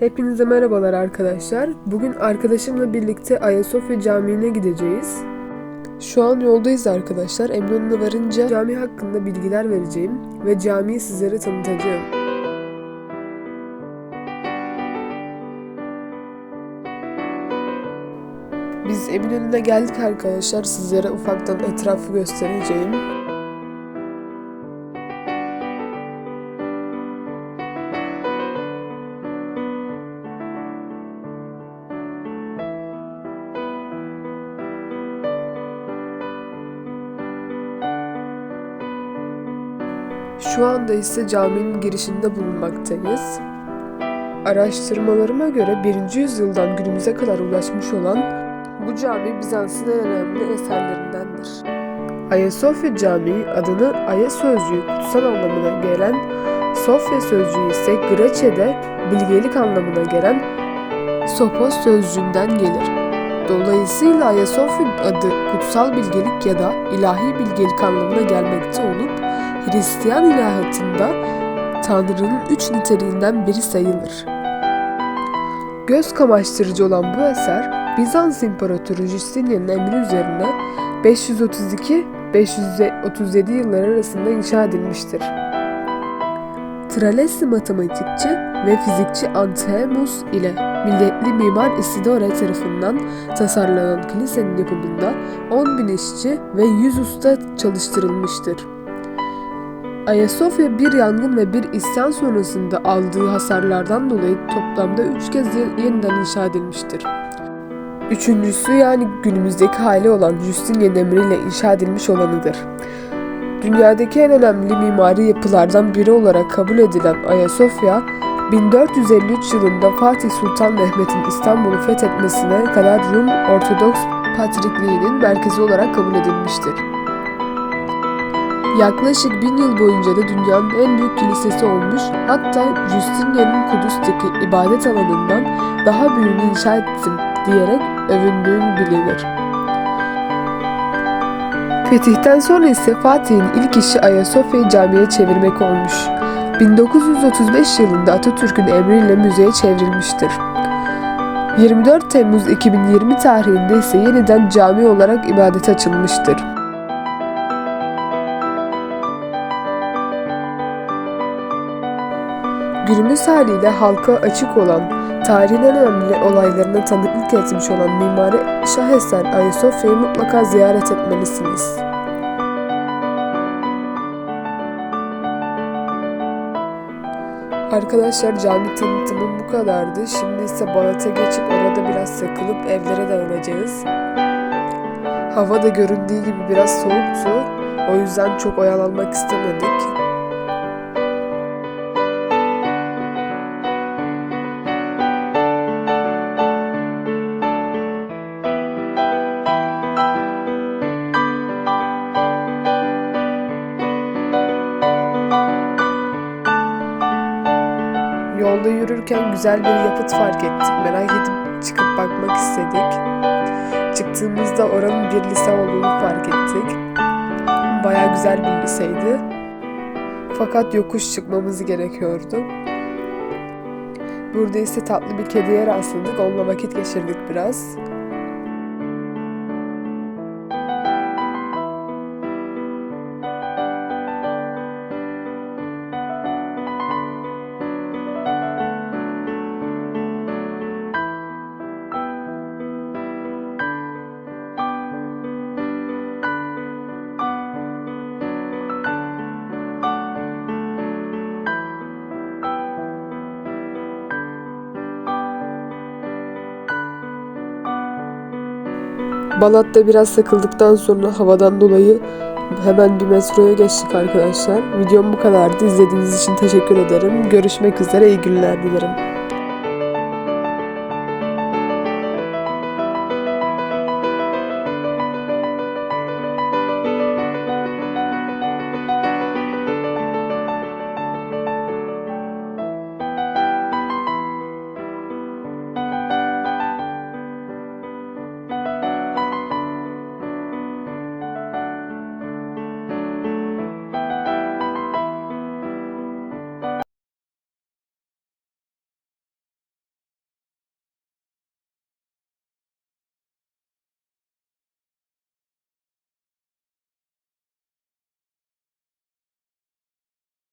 Hepinize merhabalar arkadaşlar. Bugün arkadaşımla birlikte Ayasofya Camii'ne gideceğiz. Şu an yoldayız arkadaşlar. Eminönü'ne varınca cami hakkında bilgiler vereceğim ve camiyi sizlere tanıtacağım. Biz Eminönü'ne geldik arkadaşlar. Sizlere ufaktan etrafı göstereceğim. Şu anda ise caminin girişinde bulunmaktayız. Araştırmalarıma göre 1. yüzyıldan günümüze kadar ulaşmış olan bu cami Bizans'ın en önemli eserlerindendir. Ayasofya Camii adını Aya sözcüğü kutsal anlamına gelen, Sofya sözcüğü ise Grece'de bilgelik anlamına gelen Sopos sözcüğünden gelir. Dolayısıyla Ayasofya adı kutsal bilgelik ya da ilahi bilgelik anlamına gelmekte olup Hristiyan ilahiyatında Tanrı'nın üç niteliğinden biri sayılır. Göz kamaştırıcı olan bu eser Bizans İmparatoru Justinian'ın emri üzerine 532-537 yıllar arasında inşa edilmiştir. Tralessi matematikçi ve fizikçi Antemus ile milletli mimar Isidore tarafından tasarlanan kilisenin yapımında 10 bin işçi ve 100 usta çalıştırılmıştır. Ayasofya bir yangın ve bir isyan sonrasında aldığı hasarlardan dolayı toplamda 3 kez yeniden inşa edilmiştir. Üçüncüsü yani günümüzdeki hali olan Justinian emriyle inşa edilmiş olanıdır. Dünyadaki en önemli mimari yapılardan biri olarak kabul edilen Ayasofya, 1453 yılında Fatih Sultan Mehmet'in İstanbul'u fethetmesine kadar Rum Ortodoks Patrikliği'nin merkezi olarak kabul edilmiştir. Yaklaşık bin yıl boyunca da dünyanın en büyük kilisesi olmuş, hatta Justinian'ın Kudüs'teki ibadet alanından daha büyüğünü inşa ettim diyerek övündüğü bilinir. Fetihten sonra ise Fatih'in ilk işi Ayasofya'yı camiye çevirmek olmuş. 1935 yılında Atatürk'ün emriyle müzeye çevrilmiştir. 24 Temmuz 2020 tarihinde ise yeniden cami olarak ibadete açılmıştır. Günümüz haliyle halka açık olan, tarihin önemli olaylarına tanıklık etmiş olan mimari şaheser Ayasofya'yı mutlaka ziyaret etmelisiniz. Arkadaşlar cami tanıtımım bu kadardı. Şimdi ise Balat'a geçip orada biraz sakılıp evlere dağılacağız. Hava da göründüğü gibi biraz soğuktu. O yüzden çok oyalanmak istemedik. Yolda yürürken güzel bir yapıt fark ettik. Merak edip çıkıp bakmak istedik. Çıktığımızda oranın bir lise olduğunu fark ettik. Baya güzel bir liseydi. Fakat yokuş çıkmamız gerekiyordu. Burada ise tatlı bir kediye rastladık. Onunla vakit geçirdik biraz. Balat'ta biraz sakıldıktan sonra havadan dolayı hemen bir metroya geçtik arkadaşlar. Videom bu kadardı. İzlediğiniz için teşekkür ederim. Görüşmek üzere. İyi günler dilerim.